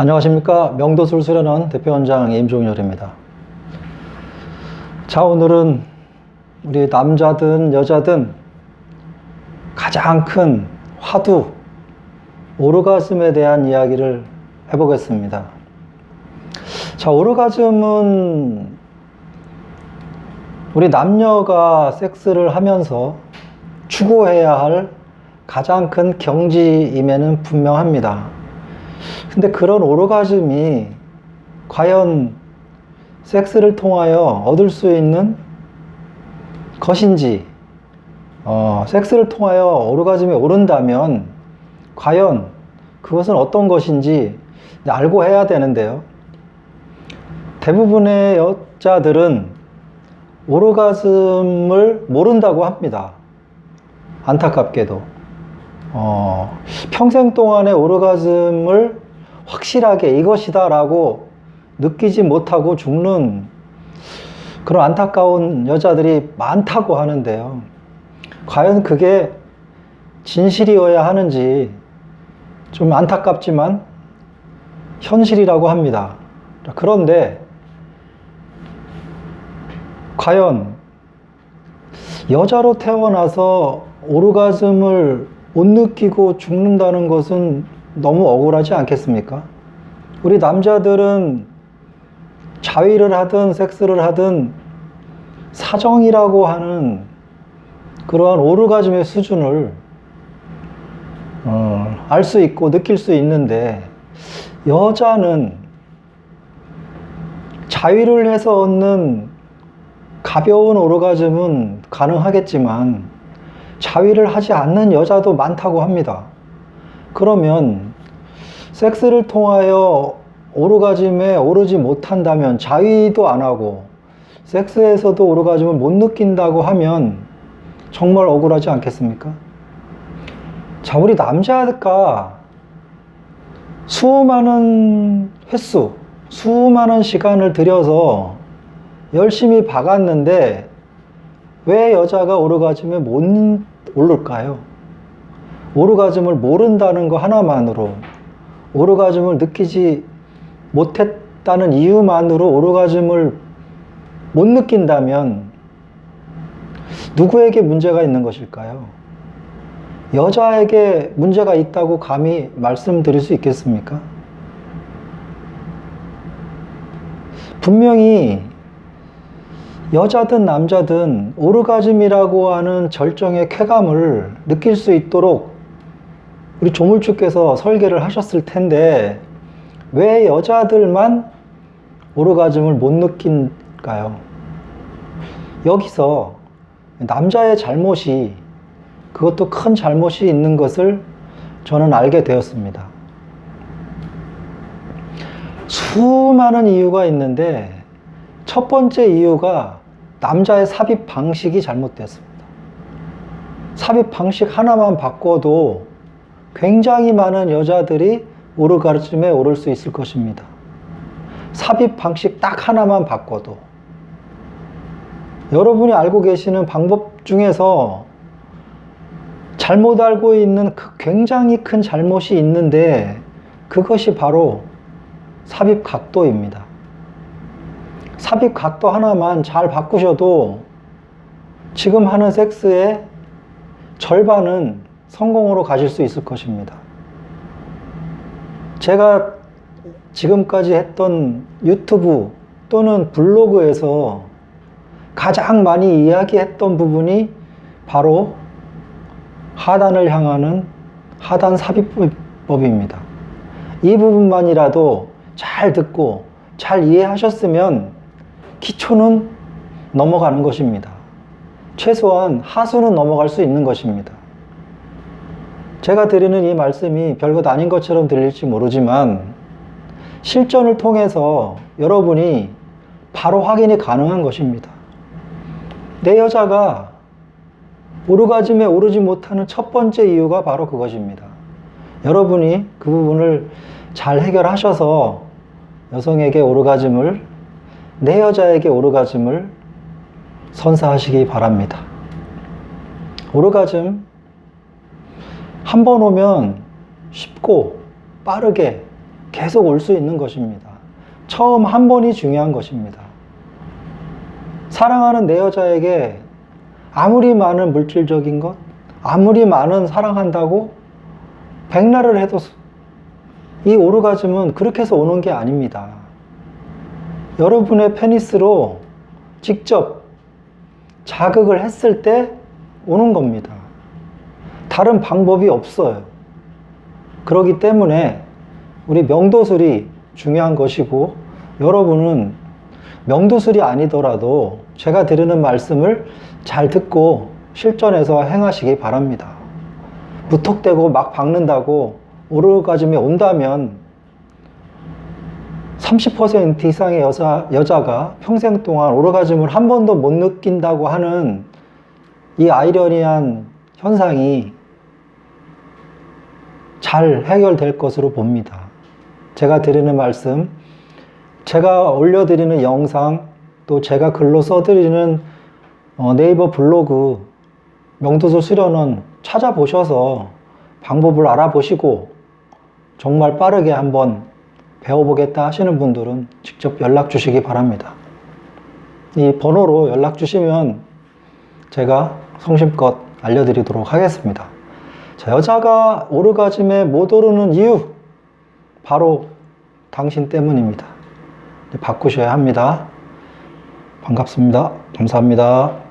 안녕하십니까 명도술 수련원 대표원장 임종열입니다. 자 오늘은 우리 남자든 여자든 가장 큰 화두 오르가즘에 대한 이야기를 해보겠습니다. 자 오르가즘은 우리 남녀가 섹스를 하면서 추구해야 할 가장 큰 경지임에는 분명합니다. 근데 그런 오르가즘이 과연 섹스를 통하여 얻을 수 있는 것인지, 어, 섹스를 통하여 오르가즘에 오른다면 과연 그것은 어떤 것인지 알고 해야 되는데요. 대부분의 여자들은 오르가즘을 모른다고 합니다. 안타깝게도. 어, 평생 동안의 오르가즘을 확실하게 이것이다라고 느끼지 못하고 죽는 그런 안타까운 여자들이 많다고 하는데요. 과연 그게 진실이어야 하는지 좀 안타깝지만 현실이라고 합니다. 그런데 과연 여자로 태어나서 오르가즘을 못 느끼고 죽는다는 것은 너무 억울하지 않겠습니까? 우리 남자들은 자위를 하든 섹스를 하든 사정이라고 하는 그러한 오르가즘의 수준을 어, 알 수 있고 느낄 수 있는데 여자는 자위를 해서 얻는 가벼운 오르가즘은 가능하겠지만 자위를 하지 않는 여자도 많다고 합니다. 그러면 섹스를 통하여 오르가즘에 오르지 못한다면 자위도 안 하고 섹스에서도 오르가즘을 못 느낀다고 하면 정말 억울하지 않겠습니까? 자, 우리 남자가 수많은 횟수, 수많은 시간을 들여서 열심히 박았는데 왜 여자가 오르가즘에 못 오를까요? 오르가즘을 모른다는 거 하나만으로 오르가즘을 느끼지 못했다는 이유만으로 오르가즘을 못 느낀다면 누구에게 문제가 있는 것일까요? 여자에게 문제가 있다고 감히 말씀드릴 수 있겠습니까? 분명히 여자든 남자든 오르가즘이라고 하는 절정의 쾌감을 느낄 수 있도록 우리 조물주께서 설계를 하셨을 텐데 왜 여자들만 오르가즘을 못 느낀가요? 여기서 남자의 잘못이 그것도 큰 잘못이 있는 것을 저는 알게 되었습니다. 수많은 이유가 있는데 첫 번째 이유가 남자의 삽입 방식이 잘못됐습니다. 삽입 방식 하나만 바꿔도 굉장히 많은 여자들이 오르가즘에 오를 수 있을 것입니다. 삽입 방식 딱 하나만 바꿔도 여러분이 알고 계시는 방법 중에서 잘못 알고 있는 그 굉장히 큰 잘못이 있는데 그것이 바로 삽입 각도입니다. 삽입 각도 하나만 잘 바꾸셔도 지금 하는 섹스의 절반은 성공으로 가실 수 있을 것입니다. 제가 지금까지 했던 유튜브 또는 블로그에서 가장 많이 이야기했던 부분이 바로 하단을 향하는 하단 삽입법입니다. 이 부분만이라도 잘 듣고 잘 이해하셨으면 기초는 넘어가는 것입니다. 최소한 하수는 넘어갈 수 있는 것입니다. 제가 드리는 이 말씀이 별것 아닌 것처럼 들릴지 모르지만 실전을 통해서 여러분이 바로 확인이 가능한 것입니다. 내 여자가 오르가즘에 오르지 못하는 첫 번째 이유가 바로 그것입니다. 여러분이 그 부분을 잘 해결하셔서 여성에게 오르가즘을 내 여자에게 오르가즘을 선사하시기 바랍니다. 오르가즘 한 번 오면 쉽고 빠르게 계속 올 수 있는 것입니다. 처음 한 번이 중요한 것입니다. 사랑하는 내 여자에게 아무리 많은 물질적인 것, 아무리 많은 사랑한다고 백날을 해도 이 오르가즘은 그렇게 해서 오는 게 아닙니다. 여러분의 페니스로 직접 자극을 했을 때 오는 겁니다. 다른 방법이 없어요. 그렇기 때문에 우리 명도술이 중요한 것이고 여러분은 명도술이 아니더라도 제가 드리는 말씀을 잘 듣고 실전에서 행하시기 바랍니다. 무턱대고 막 박는다고 오르가즘이 온다면 30% 이상의 여자, 여자가 평생 동안 오르가즘을 한 번도 못 느낀다고 하는 이 아이러니한 현상이 잘 해결될 것으로 봅니다. 제가 드리는 말씀, 제가 올려드리는 영상, 또 제가 글로 써드리는 어, 네이버 블로그 명도수 수련원 찾아보셔서 방법을 알아보시고 정말 빠르게 한번 배워보겠다 하시는 분들은 직접 연락 주시기 바랍니다. 이 번호로 연락 주시면 제가 성심껏 알려드리도록 하겠습니다. 자, 여자가 오르가즘에 못 오르는 이유, 바로 당신 때문입니다. 바꾸셔야 합니다. 반갑습니다. 감사합니다.